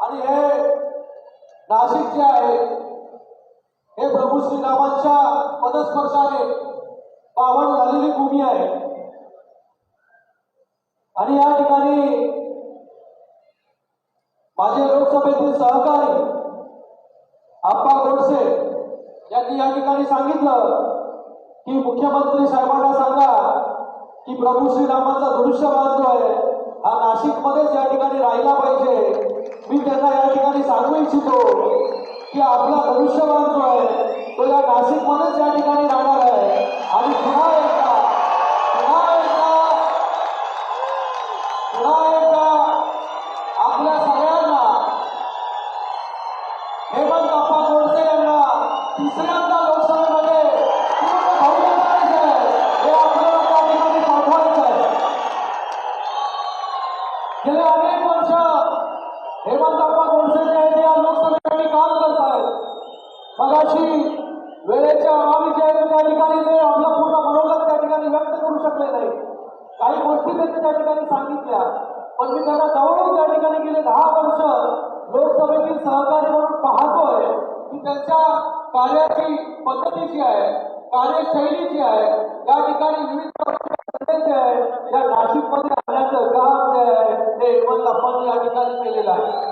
आणि हे नाशिक जे आहे. हे प्रभू श्रीरामांच्या पदस्पर्शाने पावन झालेली भूमी आहे. आणि या ठिकाणी माझे लोकसभेतील सहकारी आप्पा गोडसे यांनी या ठिकाणी सांगितलं की मुख्यमंत्री साहेबांना सांगा की प्रभू श्रीरामांचा धनुष्यबाण जो आहे हा नाशिकमध्येच या ठिकाणी राहिला पाहिजे मी त्यांना या ठिकाणी सांगू इच्छितो की आपला भविष्यवान जो आहे तो या नाशिकमध्येच या ठिकाणी राहणार आहे. आणि पुन्हा एकदा पुन्हा एकदा पुन्हा एकदा आपल्या सगळ्यांना हेमंत अप्पा गोडसे यांना तिसऱ्यांदा लोकसभेमध्ये हे आपल्याला त्या ठिकाणी पाठवायचं आहे. गेले अनेक वर्ष हेमंत अप्पा गोडसे ठिकाणी काम करत आहेत मगाशी वेळेच्या अभावी जे आहे त्या ठिकाणी ते आपला पूर्ण मनोगत त्या ठिकाणी व्यक्त करू शकले नाही. काही गोष्टी त्यांनी त्या ठिकाणी सांगितल्या. पण मी त्याला जवळून त्या ठिकाणी गेले दहा वर्ष लोकसभेतील सहकारी म्हणून पाहतोय की त्यांच्या कार्याची पद्धतीची आहे कार्यशैलीची आहे या ठिकाणी विविध आहे या नाशिकमध्ये आणण्याचं काम जे आहे ते एकमत आपण या ठिकाणी केलेलं आहे.